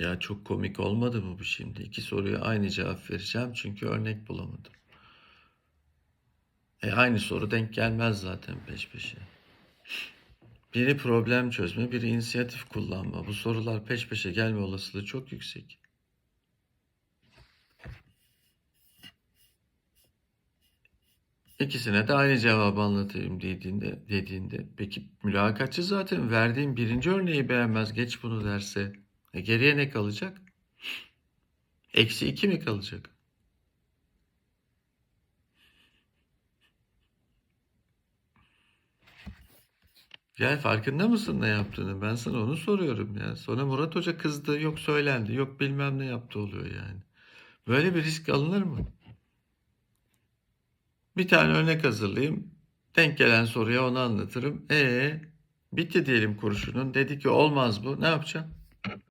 Ya çok komik olmadı mı bu şimdi? İki soruya aynı cevap vereceğim çünkü örnek bulamadım. E aynı soru denk gelmez zaten peş peşe. Biri problem çözme, biri inisiyatif kullanma. Bu sorular peş peşe gelme olasılığı çok yüksek. İkisine de aynı cevabı anlatayım dediğinde, dediğinde peki mülakatçı zaten verdiğim birinci örneği beğenmez geç bunu derse e geriye ne kalacak? Eksi iki mi kalacak? Ya farkında mısın ne yaptığını? Ben sana onu soruyorum ya. Sonra Murat Hoca kızdı, yok söylendi, yok bilmem ne yaptı oluyor yani. Böyle bir risk alınır mı? Bir tane örnek hazırlayayım. Denk gelen soruya onu anlatırım. E bitti diyelim kurşunun. Dedi ki olmaz bu. Ne yapacağım?